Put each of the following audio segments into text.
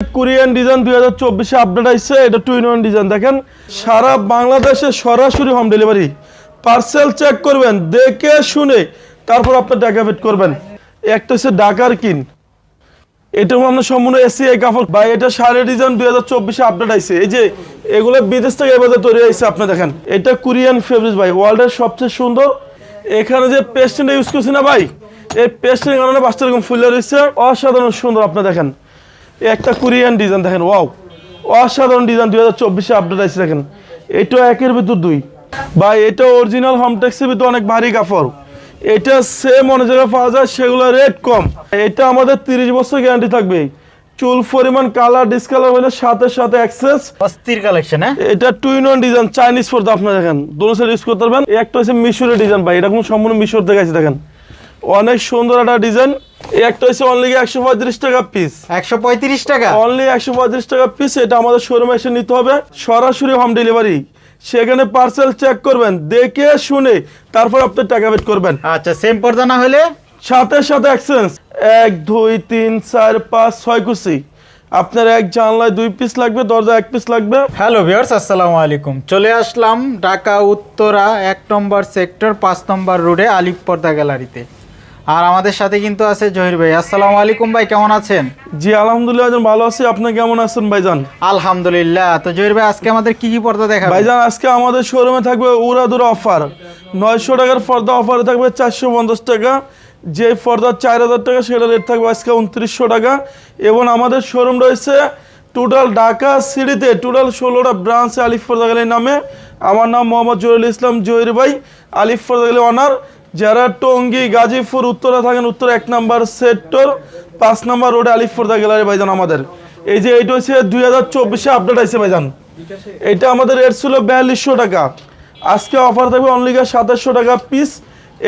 Korean design দুই হাজার চব্বিশে আপডেট আসছে এটা টু ইন ওয়ান ডিজাইন দেখেন, সারা বাংলাদেশে সরাসরি হোম ডেলিভারি পার্সেল চেক করবেন, দেখে শুনে তারপর আপনার টাকা পেড করবেন। একটা হচ্ছে ডাকার কিন এটাও আমরা সম্পূর্ণ এসি এই কাপড়। বা এটা সাড়ে ডিজাইন দুই হাজার চব্বিশে আপডেট আইছে। এই যে, এগুলো বিদেশ থেকে এবারে তৈরি হয়েছে, আপনি দেখেন। এটা কোরিয়ান ফেব্রিক ভাই ওয়ার্ল্ডের সবচেয়ে সুন্দর। এখানে যে পেস্টেন্টটা ইউজ করছি না, ভাই, এই পেস্টের কারণে বাসটা এরকম ফুলে রয়েছে। অসাধারণ সুন্দর, আপনি দেখেন। একটা কোরিয়ান ডিজাইন দেখেন ওয়াও অসাধারণ ডিজাইন দুই হাজার চব্বিশে আপডেট আছে দেখেন। এটা একের ভিতর দুই। বা এটা অরিজিনাল হোমটেক্সের ভিতর অনেক ভারী কাপড়। এটা সেম অনেক জায়গায় পাওয়া যায় সেগুলো রেট কম। এটা আমাদের তিরিশ বছর গ্যারান্টি থাকবে। চুল পরিমাণ কালার ডিসকালার হলে সাথে সাথে অ্যাক্সেস অস্থির কালেকশন হ্যাঁ? এটা two in one design Chinese পর্দা আপনি দেখেন। দোনো সাইড ইউজ করতে পারবেন। একটা হচ্ছে মিশরের ডিজাইন ভাই। এটা কোনো সম্পূর্ণ মিশর থেকে আছে দেখেন। অনেক সুন্দর একটা ডিজাইন একটা হচ্ছে অনলি একশো পঁয়ত্রিশ টাকা পিস একশো পঁয়ত্রিশ টাকা? অনলি একশো পঁয়ত্রিশ টাকা পিস এটা আমাদের শোরুমে এসে নিতে হবে। সরাসরি হোম ডেলিভারি সেখানে পার্সেল চেক করবেন দেখে শুনে তারপর আপনি টাকা পেড করবেন। আচ্ছা সেম পর্দা না হলে? সাথে সাথে এক্সচেঞ্জ এক দুই তিন চার পাঁচ ছয় কুচি। আপনার এক জানলায় দুই পিস লাগবে দরজা এক পিস লাগবে। হ্যালো ভিউয়ার্স আসসালামু আলাইকুম। চলে আসলাম ঢাকা উত্তরা এক নম্বর সেক্টর পাঁচ নম্বর রোডে আলিপ পর্দা গ্যালারিতে আর আমাদের সাথে কিন্তু আছে জহির ভাই। আসসালামু আলাইকুম ভাই কেমন আছেন? জি আলহামদুলিল্লাহ একজন ভালো আছি। আপনি কেমন আছেন ভাইজান? আলহামদুলিল্লাহ। তো জহির ভাই আজকে আমাদের কি কি পর্দা দেখাবেন? ভাইজান আজকে আমাদের শোরুমে থাকবে উড়াদুরা অফার নয়শো টাকার পর্দা অফারে থাকবে চারশো পঞ্চাশ টাকা। যে পর্দা চার হাজার টাকা সেটা রেট থাকবে আজকে উনত্রিশশো টাকা। এবং আমাদের শোরুম রয়েছে টোটাল ঢাকা সিটিতে টোটাল ষোলোটা ব্রাঞ্চ আলিফ পর্দা গ্যালারি নামে। আমার নাম মোহাম্মদ জহিরুল ইসলাম জহির ভাই আলিফ পর্দা গ্যালারি অনার যারা টঙ্গী, গাজীপুর, উত্তরে থাকেন, উত্তর এক নাম্বার সেক্টর, পাঁচ নাম্বার রোডে আলিফ পর্দা গ্যালারি ভাইজান আমাদের। এই যে এইটা হচ্ছে দুই হাজার চব্বিশে আপডেট আছে ভাইজান। এটা আমাদের রেট ছিল বিয়াল্লিশশো টাকা। আজকে অফার থাকবে অনলি সাতাশশো টাকা পিস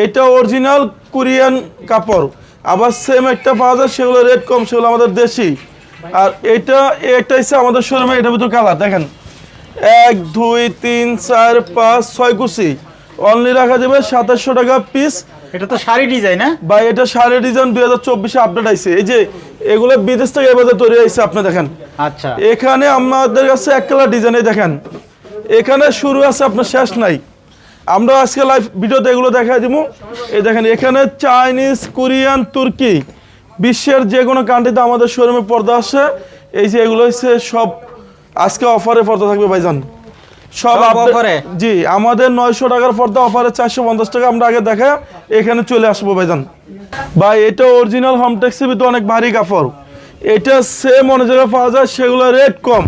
এটা অরিজিনাল কোরিয়ান কাপড়। আবার সেম একটা পাওয়া যায়, সেগুলো রেট কম, সেগুলো আমাদের দেশি। আর এটা এটা হচ্ছে আমাদের শোরুমে এটার ভিতর কালার দেখেন। এক, দুই, তিন, চার, পাঁচ, ছয় কুচি। অনলি রাখা যাবে সাতাশশো টাকা পিস এটা তো শাড়ি ডিজাইন হ্যাঁ? ভাই এটা সাড়ে ডিজাইন দুই হাজার চব্বিশে আপডেট আইছে। এই যে এগুলো বিদেশ থেকে এবারে তৈরি হয়েছে আপনি দেখেন। আচ্ছা। এখানে আমাদের কাছে এক কালার ডিজাইনে দেখেন। এখানে শুরু আছে আপনার শেষ নাই। আমরা আজকে লাইভ ভিডিওতে এগুলো দেখাই দিব। এই দেখেন এখানে চাইনিজ কোরিয়ান তুর্কি বিশ্বের যে কোনো কান্ট্রিতে আমাদের শোরুমে পর্দা আসে। এই যে এগুলো হচ্ছে সব আজকে অফারে পর্দা থাকবে ভাইজান। সব অফারে? জি আমাদের নয়শো টাকার পর্দা অফারে চারশো পঞ্চাশ টাকা। আমরা আগে দেখা এখানে চলে আসব ভাইজান। ভাই এটা অরিজিনাল হোমটেক্সের ভিতরে অনেক ভারী কাপড়। এটা সেম অনেক জায়গায় পাওয়া যায় সেগুলো রেট কম।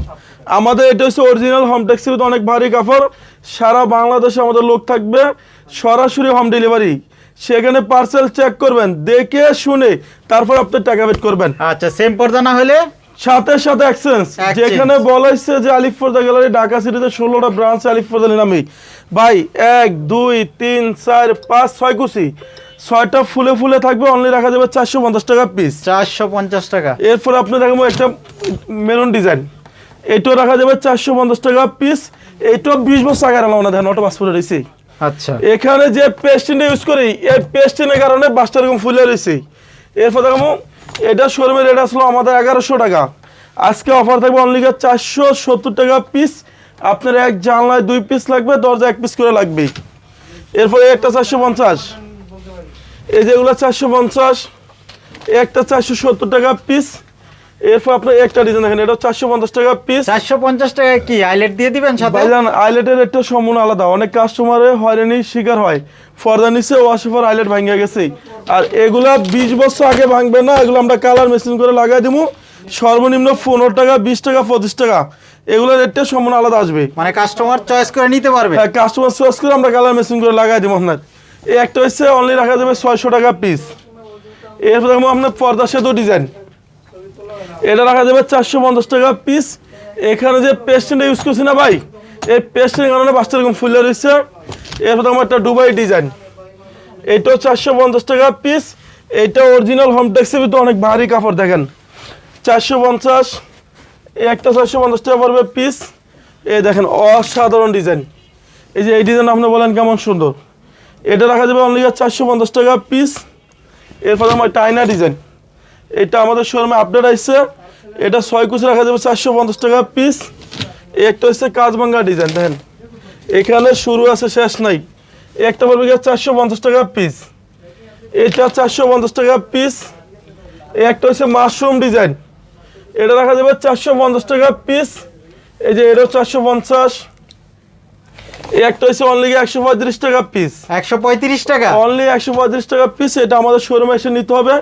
আমাদের এটা হচ্ছে অরিজিনাল হোমটেক্সের ভিতরে অনেক ভারী কাপড়। সারা বাংলাদেশে আমাদের লোক থাকবে সরাসরি হোম ডেলিভারি সেখানে পার্সেল চেক করবেন দেখে শুনে তারপর আপনি টাকা পেড করবেন। আচ্ছা সেম পর্দা না হলে সাথে সাথে এক্সচেঞ্জ যেখানে বলা হচ্ছে যে আলিফ গ্যালারি ঢাকা সিটিতে ষোলোটা ব্রাঞ্চ আলিফ পর্দা নামে ভাই এক দুই তিন চার পাঁচ ছয় কুচি। ছয়টা ফুলে ফুলে থাকবে অনলি রাখা যাবে চারশো পঞ্চাশ টাকা পিস চারশো পঞ্চাশ টাকা। এরপর আপনি দেখাবো একটা মেরুন ডিজাইন এটাও রাখা যাবে চারশো পঞ্চাশ টাকা পিস এটাও বিশ বছর আগে আনলাম না দেখেন ওটা পাসপোর্টে রয়েছে। আচ্ছা। এখানে যে পেস্টিনটা ইউজ করি এই পেস্টিনের কারণে বাসটা এরকম ফুলে রয়েছে। এরপর দেখো এটা শোরুমের রেট আসলো আমাদের এগারোশো টাকা। আজকে অফার থাকবে অনলি চারশো সত্তর টাকা পিস আপনার এক জানলায় দুই পিস লাগবে দরজা এক পিস করে লাগবে এরপরে একটা চারশো পঞ্চাশ। এই যেগুলো চারশো পঞ্চাশ, একটা চারশো সত্তর টাকা পিস এরপর আপনার একটা ডিজাইন দেখেন এটা চারশো পঞ্চাশ টাকা পিস চারশো পঞ্চাশ টাকা কি? আইলেট দিয়ে দিবেন সাথে? আইলেটের রেটটা সম্পূর্ণ আলাদা। অনেক কাস্টমারে হয়রানি শিকার হয়। ফর্দা নিচে ওয়াশিফার আইলেট ভাঙে গেছে। আর এগুলা বিশ বছর আগে ভাঙবে না এগুলো আমরা কালার মেশিন করে লাগাই দিব সর্বনিম্ন পনেরো টাকা বিশ টাকা পঁচিশ টাকা। এগুলোর রেটটা সম্পূর্ণ আলাদা আসবে। মানে কাস্টমার চয়েস করে নিতে পারবে? হ্যাঁ কাস্টমার চয়েস করে আমরা কালার মেশিন করে লাগাই দিব আপনার। এই একটা হচ্ছে অনলি রাখা যাবে ছয়শো টাকা পিস এরপর দেখব আপনার পর্দা সেতু ডিজাইন এটা রাখা যাবে চারশো পঞ্চাশ টাকা পিস এখানে যে পেস্টেন্টটা ইউজ করছি না ভাই, এই পেস্টের কারণে বাসটা এরকম ফুলে রয়েছে এরপর দেখব একটা দুবাই ডিজাইন এটাও চারশো পঞ্চাশ টাকা পিস এটা অরিজিনাল হোমটেক্সের ভিতরে অনেক ভারী কাপড়, দেখেন। চারশো পঞ্চাশ একটা চারশো পঞ্চাশ টাকা পড়বে পিস এই দেখেন, অসাধারণ ডিজাইন এই যে এই ডিজাইন আপনি বলেন কেমন সুন্দর। এটা রাখা যাবে অনলি চারশো পঞ্চাশ টাকা পিস এরপর আমার টাইনা ডিজাইন এটা আমাদের শোরুমে আপডেট আসছে এটা ছয় কুচি রাখা যাবে চারশো পঞ্চাশ টাকা পিস একটা হচ্ছে কাজবাঙ্গা ডিজাইন দেখেন। এখানে শুরু আছে শেষ নাই। একটা পড়বে গিয়ে চারশো পঞ্চাশ টাকা পিস এটা চারশো পঞ্চাশ টাকা পিস এই একটা হচ্ছে মাশরুম ডিজাইন এটা রাখা যাবে চারশো পঞ্চাশ টাকা পিস এই যে এটাও চারশো পঞ্চাশ। একটা হচ্ছে অনলি একশো পঁয়ত্রিশ টাকা পিস একশো পঁয়ত্রিশ টাকা। অনলি একশো পঁয়ত্রিশ টাকা পিস এটা আমাদের শোরুমে এসে নিতে হবে।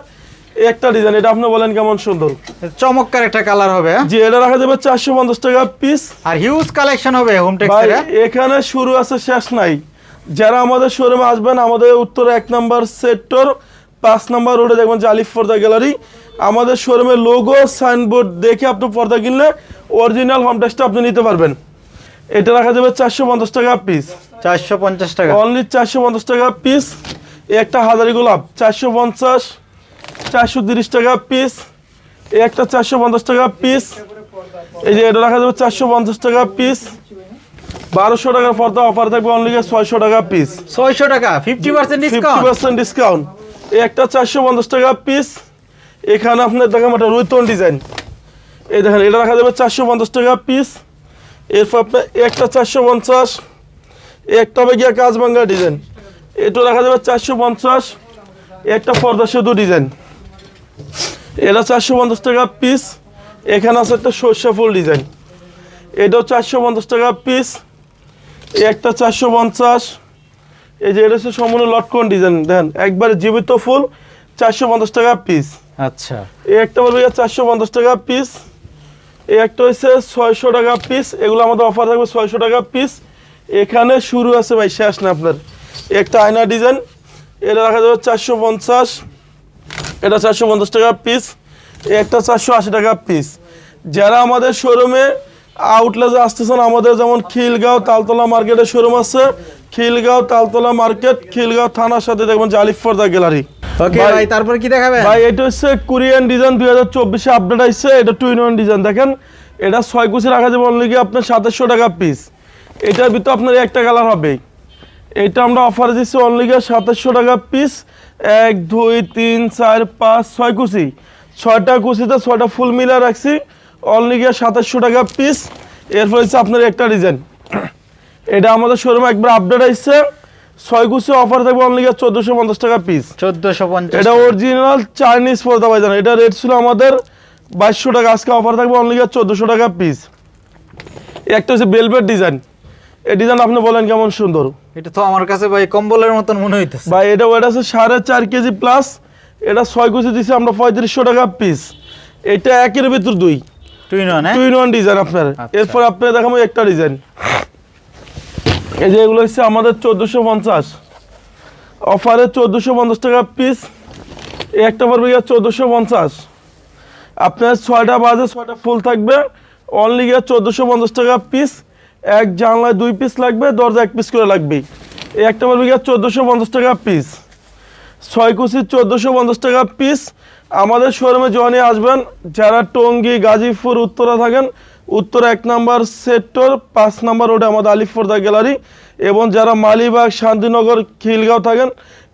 একটা ডিজাইন এটা আপনি বলেন কেমন সুন্দর? চমৎকার একটা কালার হবে হ্যাঁ? যে এটা রাখা যাবে চারশো পঞ্চাশ টাকা পিস আর হিউজ কালেকশন হবে হোম ভাই এখানে শুরু আছে শেষ নাই। যারা আমাদের শোরুমে আসবেন আমাদের উত্তর এক নম্বর সেক্টর পাঁচ নম্বর রোডে দেখবেন যে আলিফ পর্দা গ্যালারি আমাদের শোরুমের লোগো সাইনবোর্ড দেখে আপনি পর্দা কিনলে অরিজিনাল হোম টেক্সটা আপনি নিতে পারবেন। এটা রাখা যাবে চারশো পঞ্চাশ টাকা পিস চারশো পঞ্চাশ টাকা। অনলি চারশো পঞ্চাশ টাকা পিস একটা হাজারি গোলাপ চারশো পঞ্চাশ। চারশো তিরিশ টাকা পিস এই একটা চারশো পঞ্চাশ টাকা পিস এই যে এটা রাখা যাবে চারশো পঞ্চাশ টাকা পিস বারোশো টাকার পর্দা অফার থাকবে অনলি ছয়শো টাকা পিস ছয়শো টাকা fifty percent fifty percent discount এই একটা চারশো পঞ্চাশ টাকা পিস এখানে আপনার দেখেন একটা রুইতন ডিজাইন এই দেখেন এটা রাখা যাবে চারশো পঞ্চাশ টাকা পিস এরপর আপনার একটা চারশো পঞ্চাশ। একটা হবে গিয়া কাজবাঙ্গা ডিজাইন এটা রাখা যাবে চারশো পঞ্চাশ। একটা পর্দা সেতু ডিজাইন এটা চারশো পঞ্চাশ টাকা পিস এখানে আছে একটা সর্ষে ফুল ডিজাইন এটাও চারশো পঞ্চাশ টাকা পিস একটা চারশো পঞ্চাশ। এই যে এটা হচ্ছে সম্পূর্ণ লটকন ডিজাইন দেন একবারে জীবিত ফুল চারশো পঞ্চাশ টাকা পিস আচ্ছা। এই একটা বলবে চারশো পঞ্চাশ টাকা পিস এই একটা হচ্ছে ছয়শো টাকা পিস এগুলো আমাদের অফার থাকবে ছয়শো টাকা পিস এখানে শুরু আছে ভাই শেষ না আপনার। একটা আয়না ডিজাইন এটা রাখা যাবে চারশো পঞ্চাশ। এটা চারশো পঞ্চাশ টাকা পিস একটা চারশো আশি টাকা পিস যারা আমাদের শোরুমে আউটলেটে আসতেছেন আমাদের যেমন খিলগাঁও তালতলা মার্কেটের শোরুম আছে খিলগাঁও তালতলা মার্কেট খিলগাঁও থানার সাথে দেখবেন যে আলিফর্দা গ্যালারি। ওকে ভাই- ভাই তারপর কি দেখাবেন ভাই এটা হচ্ছে কোরিয়ান ডিজাইন দুই হাজার চব্বিশে আপডেট আসছে এটা টু ইন ওয়ান ডিজাইন দেখেন এটা ছয় কুচি রাখা যাবে অনলি গিয়ে আপনার সাতাশশো টাকা পিস এটার ভিতরে আপনার একটা কালার হবে। এটা আমরা অফার দিচ্ছি অনলি গিয়ে সাতাশশো টাকা পিস এক দুই তিন চার পাঁচ ছয় কুচি। ছয়টা কুচিতে ছয়টা ফুল মিলা রাখছি। অনলি গিয়ে সাতাশশো টাকা পিস এরপর হচ্ছে আপনার একটা ডিজাইন এটা আমাদের শোরুমে একবার আপডেট আসছে ছয় কুচি অফার থাকবে অনলি গিয়ে চোদ্দোশো পঞ্চাশ টাকা পিস চোদ্দশো পঞ্চাশ এটা অরিজিনাল চাইনিজ পর্দা পাইজান এটা রেট ছিল আমাদের বাইশশো টাকা। আজকে অফার থাকবে অনলি চোদ্দোশো টাকা পিস একটা হচ্ছে বেলভেট ডিজাইন এই ডিজাইন আপনি বলেন কেমন সুন্দর? এটা তো আমার কাছে ভাই কম্বলের মতন মনে হইতেছে। বা এটা ওটা আছে সাড়ে চার কেজি প্লাস এটা ছয় কেজি দিচ্ছে আমরা পঁয়ত্রিশশো টাকা পিস এটা একের ভিতর দুই। Twin one two in one design আপনার। আচ্ছা। এরপর আপনার দেখাবো একটা ডিজাইন এই যে এগুলো হচ্ছে আমাদের চোদ্দোশো পঞ্চাশ। অফারে চোদ্দোশো পঞ্চাশ টাকা পিস এই একটা পড়বে গিয়ে চোদ্দোশো পঞ্চাশ। আপনার ছয়টা বাজে ছয়টা ফুল থাকবে। অনলি গিয়ে চোদ্দোশো পঞ্চাশ টাকা পিস এক জানলায় দুই পিস লাগবে দরজা এক পিস করে লাগবে এই একটা পড়বে গিয়ে চোদ্দোশো পঞ্চাশ টাকা পিস ছয় কুচি চোদ্দোশো পঞ্চাশ টাকা পিস আমাদের শোরুমে জয়েনে আসবেন, যারা টঙ্গী, গাজীপুর, উত্তরা থাকেন, উত্তর এক নাম্বার সেক্টর পাঁচ নাম্বার রোডে আমাদের আলিফর্দা গ্যালারি এবং যারা মালিবাগ, শান্তিনগর, খিলগাঁও থাকেন,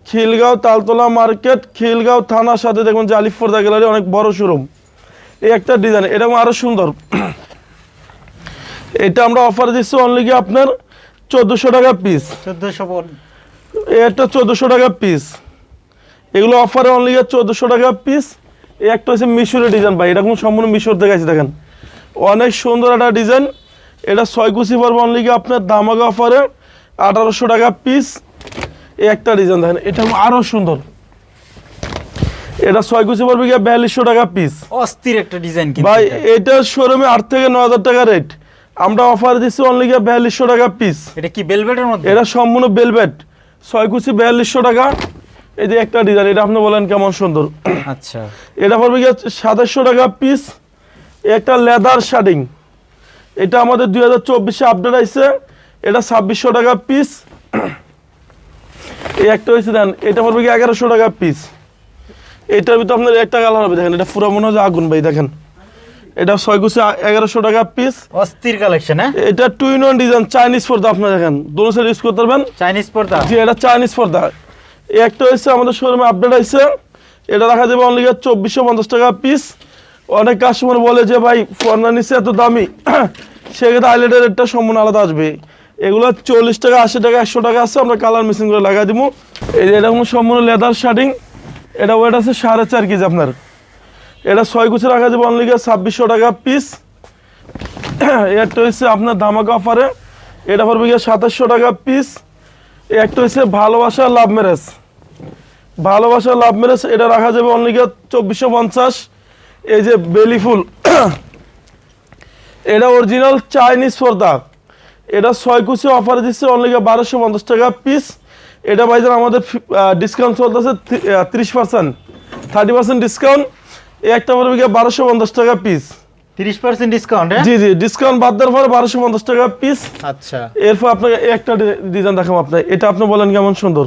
খিলগাঁও, তালতলা মার্কেট খিলগাঁও থানার সাথে দেখবেন যে আলিফর্দা গ্যালারি অনেক বড় শোরুম এই একটা ডিজাইন এরকম আরও সুন্দর। এটা আমরা অফার দিচ্ছি অনলি গিয়ে আপনার চোদ্দোশো টাকা পিস চোদ্দশো এটা চোদ্দোশো টাকা পিস এগুলো অফারে অনলি গিয়ে চোদ্দোশো টাকা পিস এই একটা হচ্ছে মিশরের ডিজাইন ভাই এটা কোনো সম্পূর্ণ মিশর থেকে আছে দেখেন। অনেক সুন্দর একটা ডিজাইন এটা ছয় কুচি পড়বে অনলি আপনার দামাগা অফারে আঠারোশো টাকা পিস এই একটা ডিজাইন দেখেন এটা আরও সুন্দর। এটা ছয় কুচি পড়বে গিয়ে বিয়াল্লিশশো টাকা পিস অস্থির একটা ডিজাইন ভাই। এটা। শোরুমে আট থেকে ন হাজার টাকা রেট আমরা অফার দিচ্ছি অনলি গিয়ে বিয়াল্লিশশো টাকা পিস এটা কি বেলভেটের মধ্যে? এটা সম্পূর্ণ বেলভেট ছয় কুচি বিয়াল্লিশশো টাকা। এই যে একটা ডিজাইন এটা আপনি বলেন কেমন সুন্দর। আচ্ছা। এটা পড়বে গিয়ে সাতাশশো টাকা পিস একটা লেদার শার্টিং এটা আমাদের দুই হাজার চব্বিশে আপডেট আছে এটা ছাব্বিশশো টাকা পিস এই একটা হয়েছে দেন এটা পড়বে গিয়ে এগারোশো টাকা পিস এটার ভিতরে আপনার একটা কালার হবে দেখেন এটা পুরো মনে হয় আগুন ভাই দেখেন। এটা ছয় কুচি এগারোশো টাকা পিস অস্থির কালেকশন হ্যাঁ? এটা two in one design Chinese পর্দা আপনি দেখেন। দোনো সাইড ইউজ করতে পারবেন। চাইনিজ পর্দা? জি এটা চাইনিজ পর্দা। একটা হচ্ছে আমাদের শোরুমে আপডেট আছে এটা রাখা যাবে অনলি চব্বিশশো পঞ্চাশ টাকা পিস অনেক কাস্টমার বলে যে ভাই ফর্না নিচে এত দামি। সেক্ষেত্রে আইলেটের রেটটা সম্পূর্ণ আলাদা আসবে। এগুলো চল্লিশ টাকা আশি টাকা একশো টাকা আছে আমরা কালার মেশিন করে লাগাই দিব। এই যে এটা সম্পূর্ণ লেদার শার্টিং এটা ওয়েট আছে সাড়ে চার কেজি আপনার। এটা ছয় কুচি রাখা যাবে অনলি ছাব্বিশশো টাকা পিস একটা হচ্ছে আপনার ধামাকা অফারে এটা পড়বে গিয়ে সাতাশশো টাকা পিস একটা হচ্ছে ভালোবাসা লাভ ম্যারেজ ভালোবাসা লাভ ম্যারেজ এটা রাখা যাবে অনলি চব্বিশশো পঞ্চাশ। এই যে বেলি ফুল, এটা অরিজিনাল চাইনিজ পর্দা। এটা ছয় কুচি অফারে দিচ্ছে অনলি বারোশো পঞ্চাশ টাকা পিস এটা ভাইজান আমাদের ডিসকাউন্ট চলতেছে ত্রিশ পার্সেন্ট থার্টি পার্সেন্ট ডিসকাউন্ট এই একটা বারোশো পঞ্চাশ টাকা পিস তিরিশ পার্সেন্ট ডিসকাউন্ট জি জি ডিসকাউন্ট বাদ দেওয়ার পরে বারোশো পঞ্চাশ টাকা পিস আচ্ছা। এরপর আপনাকে একটা ডিজাইন দেখাবো আপনার এটা আপনি বলেন কেমন সুন্দর।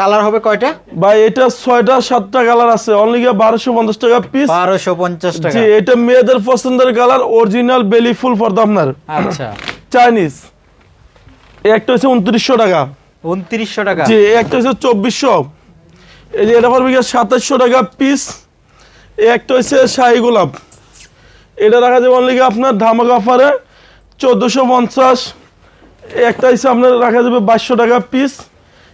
কালার হবে কয়টা? ভাই এটা ছয়টা সাতটা কালার আছে। অনলি গিয়ে বারোশো পঞ্চাশ টাকা পিস বারোশো পঞ্চাশ টাকা। জি এটা মেয়েদের পছন্দের কালার অরিজিনাল বেলি ফুল পর্দা আপনার। আচ্ছা। চাইনিজ একটা হচ্ছে উনত্রিশশো টাকা। উনত্রিশশো টাকা। জি একটা হচ্ছে চব্বিশশো। এই যে এটা পড়বে গিয়ে সাতাশশো টাকা পিস একটা হচ্ছে শাহি গোলাপ এটা রাখা যাবে অনলি আপনার ধামাকা অফারে চোদ্দোশো পঞ্চাশ। একটা হচ্ছে আপনার রাখা যাবে বাইশশো টাকা পিস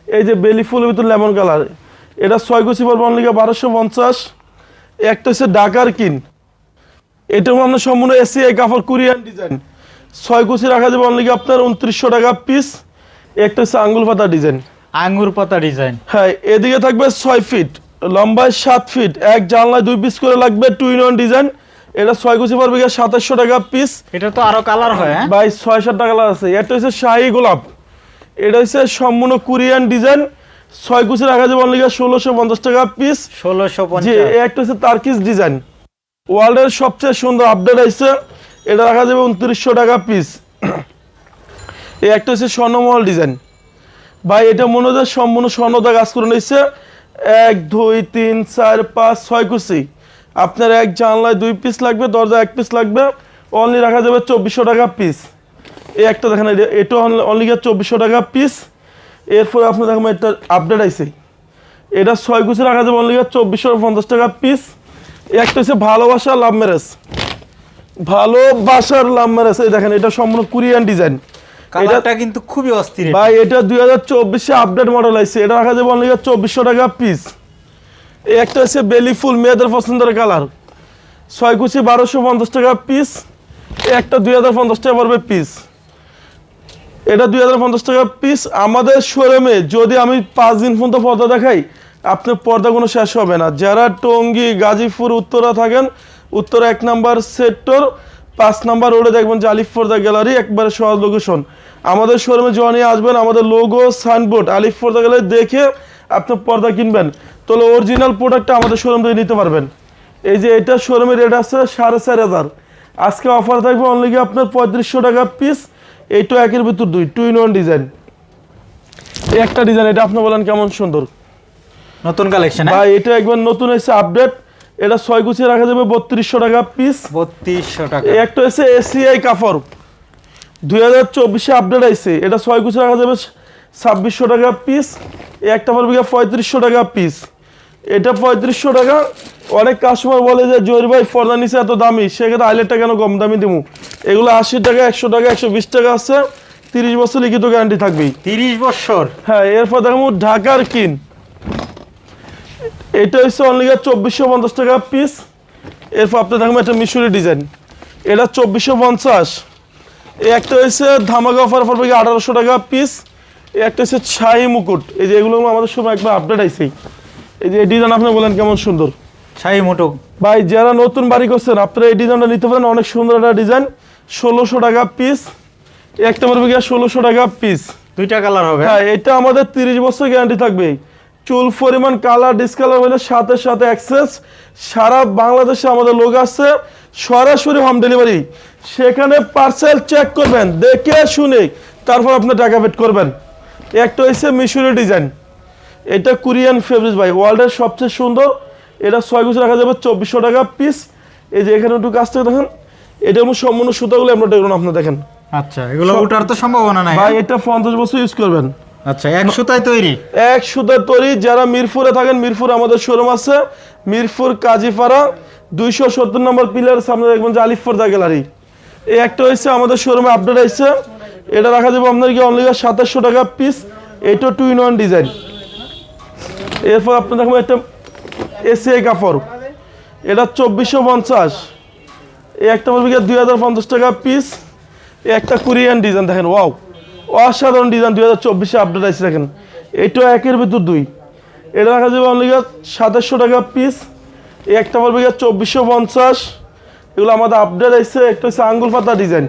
এই যে বেলি ফুলের ভিতর লেমন কালার। এটা ছয় কুচি পড়বে অনলি বারোশো পঞ্চাশ। একটা হচ্ছে ডাকার কিন। এটাও আপনার সম্পূর্ণ এসিআই কাপড় কোরিয়ান ডিজাইন ছয় কুচি রাখা যাবে অনলি আপনার উনত্রিশশো টাকা পিস একটা হচ্ছে আঙ্গুল পাতা ডিজাইন আঙ্গুর পাতা ডিজাইন হ্যাঁ এদিকে থাকবে ছয় ফিট লম্বায় সাত ফিট এক জানলায় দুই পিস করে লাগবে টু ইন ওয়ান ডিজাইন এটা ছয় কুচি পড়বে গিয়ে সাতাশশো টাকা পিস এটা তো আরও কালার হয় হ্যাঁ? বাই ছয় সাত টাকা আছে। এটা হচ্ছে শাহি গোলাপ। এটা হচ্ছে সম্পূর্ণ কোরিয়ান ডিজাইন ছয় কুচি রাখা যাবে অনলি ষোলোশো পঞ্চাশ টাকা পিস ষোলোশো পঞ্চাশ। একটা হচ্ছে তার্কিস ডিজাইন ওয়ার্ল্ডের সবচেয়ে সুন্দর আপডেট আছে। এটা রাখা যাবে উনত্রিশশো টাকা পিস এই একটা হচ্ছে স্বর্ণমহল ডিজাইন ভাই এটা মনে হয় সম্পূর্ণ স্বর্ণতা গাছ করে নিচ্ছে এক, দুই, তিন, চার, পাঁচ, ছয় কুচি। আপনার এক জানলায় দুই পিস লাগবে দরজা এক পিস লাগবে অনলি রাখা যাবে চব্বিশশো টাকা পিস এই একটা দেখেন, এটা- এটা অনলি চব্বিশশো টাকা পিস এরপরে আপনি দেখেন একটা আপডেট আইছে। এটা ছয় কুচি রাখা যাবে অনলি চব্বিশশো পঞ্চাশ টাকা পিস একটা হচ্ছে ভালোবাসা লাভ ম্যারেজ ভালোবাসার লাভ ম্যারেজ এই দেখেন, এটা সম্পূর্ণ কোরিয়ান ডিজাইন এটা কালারটা কিন্তু খুবই অস্থির ভাই এটা। দুই হাজার চব্বিশে আপডেট মডেল আছে এটা রাখা যাবে অনলি চব্বিশশো টাকা পিস এই একটা হচ্ছে বেলি ফুল মেয়েদের পছন্দের কালার ছয় কুচি বারোশো পঞ্চাশ টাকা পিস একটা দুই হাজার পঞ্চাশ টাকা পড়বে পিস এটা দুই হাজার পঞ্চাশ টাকা পিস আমাদের শোরুমে যদি আমি পাঁচ দিন পর্যন্ত পর্দা দেখাই আপনার পর্দা কোনো শেষ হবে না। যারা টঙ্গী গাজীপুর উত্তরা থাকেন উত্তরা এক নাম্বার সেক্টর পাঁচ নাম্বার রোডে দেখবেন যে আলিফ পর্দা গ্যালারি একবারে সহজ লোকেশন আমাদের শোরুমে জনি আসবেন আমাদের লোগো সাইনবোর্ড আলিফ পর্দা গ্যালারি দেখে আপনি পর্দা কিনবেন। তাহলে অরিজিনাল প্রোডাক্টটা আমাদের শোরুম থেকে নিতে পারবেন। এই যে এটা শোরুমের রেট আছে সাড়ে চার হাজার। আজকে অফার থাকবে অনলি আপনার পঁয়ত্রিশশো টাকা পিস এইটা একের ভিতর দুই টু ইন ওয়ান ডিজাইন এই একটা ডিজাইন এটা আপনি বলেন কেমন সুন্দর। নতুন কালেকশন ভাই এটা একবার নতুন এসে আপডেট এটা ছয় গুছিয়ে রাখা যাবে বত্রিশশো টাকা পিস বত্রিশশো টাকা। এই একটা হচ্ছে এসিআই কাফর দুই হাজার চব্বিশে আপডেট আইসে এটা ছয় গুছিয়ে রাখা যাবে ছাব্বিশশো টাকা পিস একটা পড়বে পঁয়ত্রিশশো টাকা পিস এটা পঁয়ত্রিশশো টাকা। অনেক কাস্টমার বলে যে জোর ভাই ফর্দা নিচে এত দামি সেক্ষেত্রে আইলেটটা কেন কম দামি দিমু? এগুলো আশি টাকা একশো টাকা একশো বিশ টাকা আছে। তিরিশ বছর লিখিত গ্যারান্টি থাকবেই। তিরিশ বছর? হ্যাঁ এরপর দেখাবো ঢাকার কিন। এটা হচ্ছে অনলি চব্বিশশো পঞ্চাশ টাকা পিস এরপর আপনি দেখাবো একটা মিশরি ডিজাইন এটা চব্বিশশো পঞ্চাশ। এই একটা হচ্ছে ধামাকা অফার পড়বে আঠারোশো টাকা পিস এই একটা হচ্ছে ছাই মুকুট। এই যে এগুলো আমাদের সময় একবার আপডেট আইসেই। এই যে এই ডিজাইন আপনি বলেন কেমন সুন্দর। শাহী মুটুক ভাই যারা নতুন বাড়ি করছেন আপনারা এই ডিজাইনটা নিতে পারেন। অনেক সুন্দর একটা ডিজাইন ষোলোশো টাকা পিস একটা গিয়ে ষোলোশো টাকা পিস দুইটা কালার হবে। হ্যাঁ এটা আমাদের তিরিশ বছর গ্যারান্টি থাকবে চুল পরিমাণ কালার ডিসকালার হলে সাথে সাথে অ্যাক্সেস সারা বাংলাদেশে আমাদের লোক আছে। সরাসরি হোম ডেলিভারি সেখানে পার্সেল চেক করবেন দেখে শুনে তারপর আপনার টাকা পেড করবেন। একটা হয়েছে মিশরি ডিজাইন এটা কোরিয়ান ফেব্রিক ভাই ওয়ার্ল্ডের সবচেয়ে সুন্দর। এটা ছয় গুছ রাখা যাবে চব্বিশশো টাকা পিস এই যে এখানে একটু কাছ থেকে দেখেন এটা এমন সম্পূর্ণ সুতাগুলো আমরা দেখুন আপনি দেখেন। আচ্ছা এগুলো ওঠার তো সম্ভাবনা নাই ভাই এটা পঞ্চাশ বছর ইউজ করবেন। আচ্ছা এক সুতায় তৈরি? এক সুতার তৈরি। যারা মিরপুরে থাকেন, মিরপুর আমাদের শোরুম আছে। মিরপুর কাজীপাড়া, দুইশো সত্তর নম্বর পিলার, সামনে দেখবেন যে আলিফ পর্দা গ্যালারি। এই একটা হয়েছে আমাদের শোরুমে আপডেট আসছে এটা রাখা যাবে আপনার কি অনলি সাতাশশো টাকা পিস এইটা টু ইন ওয়ান ডিজাইন এরপর আপনি দেখবেন একটা এসিআই কাপড়। এটা চব্বিশশো পঞ্চাশ। এই একটা পড়বে দুই হাজার পঞ্চাশ টাকা পিস একটা কোরিয়ান ডিজাইন দেখেন ওয়াও অসাধারণ ডিজাইন দুই হাজার চব্বিশে আপডেট আছে দেখেন। এইটাও একের ভিতর দুই। এটা রাখা যাবে অনলি সাতাশশো টাকা পিস এই একটা পড়বে গিয়ে চব্বিশশো পঞ্চাশ। এগুলো আমাদের আপডেট আসছে একটা হচ্ছে আঙ্গুল পাতা ডিজাইন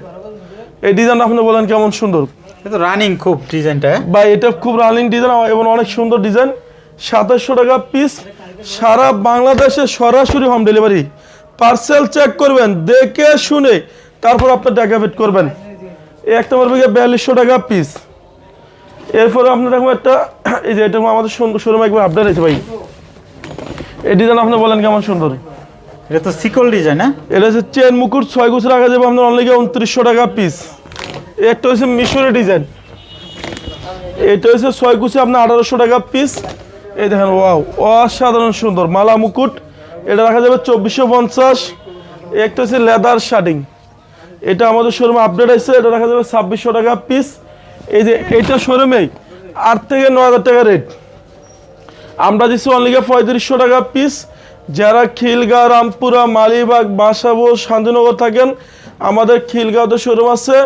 এই ডিজাইন আপনি বলেন কেমন সুন্দর? এটা রানিং খুব ডিজাইনটা বা এটা খুব রানিং ডিজাইন এবং অনেক সুন্দর ডিজাইন সাতাশশো টাকা পিস সারা বাংলাদেশে সরাসরি হোম ডেলিভারি পার্সেল চেক করবেন দেখে শুনে তারপর আপনার টাকা পেড করবেন। এই একটা পড়বে গিয়ে বিয়াল্লিশশো টাকা পিস এরপরে আপনার দেখুন একটা এই যে এটা আমাদের শোরুমে একবার আপডেট আছে ভাই। এই ডিজাইন আপনি বলেন কেমন সুন্দর। এটা তো সিকল ডিজাইন হ্যাঁ? এটা হচ্ছে চেন মুকুট ছয় গুছ রাখা যাবে আপনার অনলি উনত্রিশশো টাকা পিস একটা হচ্ছে মিশরের ডিজাইন এটা হচ্ছে ছয় গুছে আপনার আঠারোশো টাকা পিস এই দেখেন ওয়াও অসাধারণ সুন্দর। মালা মুকুট এটা রাখা যাবে চব্বিশশো পঞ্চাশ। একটা হচ্ছে লেদার শার্টিং এটা আমাদের শোরুমে আপডেট আছে, এটা দেখা যাবে ছাব্বিশশো টাকা পিস এই যে এইটা শোরুমেই আট থেকে নয় হাজার টাকা রেট আমরা দিচ্ছি অনলিকে পঁয়ত্রিশশো টাকা পিস যারা খিলগাঁও, রামপুরা, মালিবাগ, বাসাবো, শান্তিনগর থাকেন, আমাদের খিলগাঁওতে শোরুম আছে।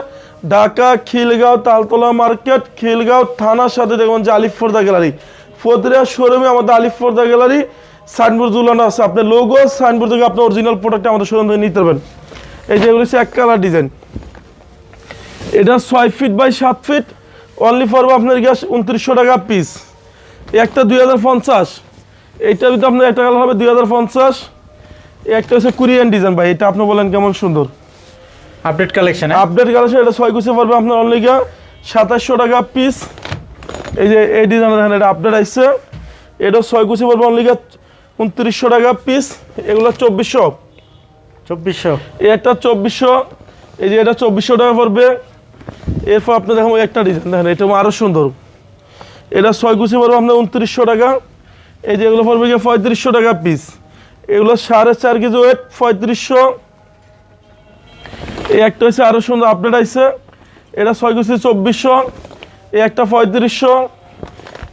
ঢাকা, খিলগাঁও, তালতলা মার্কেট, খিলগাঁও থানার সাথে দেখবেন যে আলিফর্দা গ্যালারি। ফোদরিয়া শোরুমে আমাদের আলিফর্দা গ্যালারি, সাইনবোর্ড ঝুলানো আছে। আপনার লোগো সাইনবোর্ড থেকে আপনার অরিজিনাল প্রোডাক্ট আমাদের শোরুম থেকে নিতে পারবেন। এই যে এগুলো হচ্ছে এক কালার ডিজাইন এটা ছয় ফিট বাই সাত ফিট অনলি ফরবো আপনার গ্যাস উনত্রিশশো টাকা পিস একটা দুই হাজার পঞ্চাশ এইটার ভিতরে আপনার একটা কালার হবে দুই হাজার পঞ্চাশ। একটা হচ্ছে কোরিয়ান ডিজাইন ভাই এটা আপনি বলেন কেমন সুন্দর। আপডেট কালেকশন আপডেট কালার এটা ছয় কুচে পড়বে আপনার অনলি গিয়া সাতাশশো টাকা পিস এই যে এই ডিজাইন দেখেন এটা আপডেট আসছে এটা ছয় কুচে পড়বে অনলি গিয়া উনত্রিশশো টাকা পিস এগুলো চব্বিশশো। চব্বিশশো। চব্বিশশো, এই যে এটা চব্বিশশো টাকা পড়বে। এরপর আপনি দেখুন ওই একটা ডিজাইন দেখেন, এটা আরও সুন্দর। এটা পড়বে আপনার উনত্রিশশো টাকা। এই যে এগুলো পড়বে গিয়ে পঁয়ত্রিশশো টাকা পিস এগুলো চার কেজি ওয়েট পঁয়ত্রিশশো। এই একটা আরও সুন্দর এটা চব্বিশশো, এই একটা পঁয়ত্রিশশো।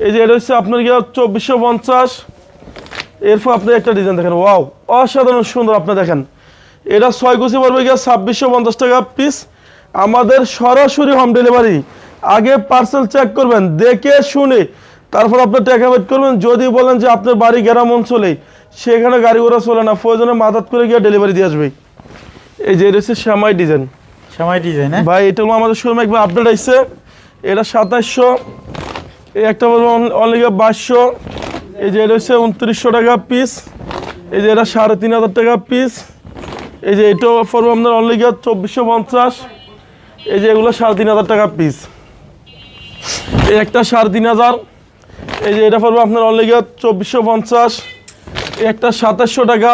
এই যে এটা হচ্ছে আপনার চব্বিশশো পঞ্চাশ। এরপর আপনি একটা ডিজাইন দেখেন। ওয়াও অসাধারণ সুন্দর আপনি দেখেন। এটা ছয় কুচি পড়বে গিয়ে ছাব্বিশশো পঞ্চাশ টাকা পিস আমাদের সরাসরি হোম ডেলিভারি আগে পার্সেল চেক করবেন দেখে শুনে তারপর আপনি টাকা পেড করবেন। যদি বলেন যে আপনার বাড়ি গ্রাম অঞ্চলে সেখানে গাড়ি ঘোড়া চলে না প্রয়োজনে মাথাত করে গিয়ে ডেলিভারি দিয়ে আসবে। এই যে হচ্ছে শ্যামাই ডিজাইন শ্যামাই ডিজাইন হ্যাঁ? ভাই এটা আমাদের শোরুমে একবার আপডেট আসছে এটা সাতাশশো এই একটা বলব অনলি বাইশশো। এই যে এটা হচ্ছে উনত্রিশশো টাকা পিস এই যে এটা সাড়ে তিন হাজার টাকা পিস এই যে এটাও পড়ব আপনার অনলি চব্বিশশো পঞ্চাশ। এই যে এগুলো সাড়ে তিন হাজার টাকা পিস এই একটা সাড়ে তিন হাজার। এই যে এটা পড়ব আপনার অনলি চব্বিশশো পঞ্চাশ। এই একটা সাতাশশো টাকা।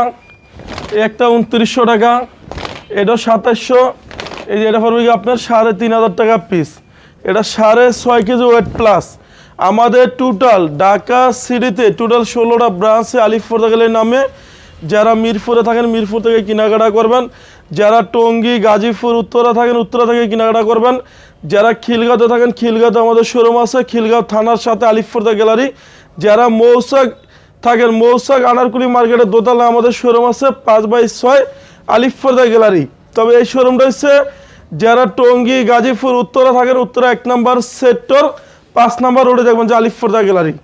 এই একটা উনত্রিশশো টাকা। এটা সাতাশশো। এই যে এটা পড়বে কি আপনার সাড়ে তিন হাজার টাকা পিস এটা সাড়ে ছয় কেজি ওয়েট প্লাস আমাদের টোটাল ঢাকা সিটিতে টোটাল ষোলোটা ব্রাঞ্চে আলিফ গেলের নামে। যারা মিরপুরে থাকেন, মিরপুর থেকে কেনাকাটা করবেন। যারা টঙ্গী, গাজীপুর, উত্তরা থাকেন, উত্তরা থেকে কেনাকাটা করবেন। যারা খিলগাঁওতে থাকেন, খিলগাঁওতে আমাদের শোরুম আছে। খিলগাঁও থানার সাথে আলিফুরদা গ্যালারি। যারা মৌসাক থাকেন, মৌসাক আনারকুলি মার্কেটের দোতলা আমাদের শোরুম আছে, পাঁচ বাই ছয় আলিফুরদা গ্যালারি। তবে এই শোরুমটা হচ্ছে যারা টঙ্গী, গাজীপুর, উত্তরা থাকেন, উত্তরা এক নম্বর সেক্টর পাঁচ নম্বর রোডে দেখবেন যে আলিফুরদা গ্যালারি।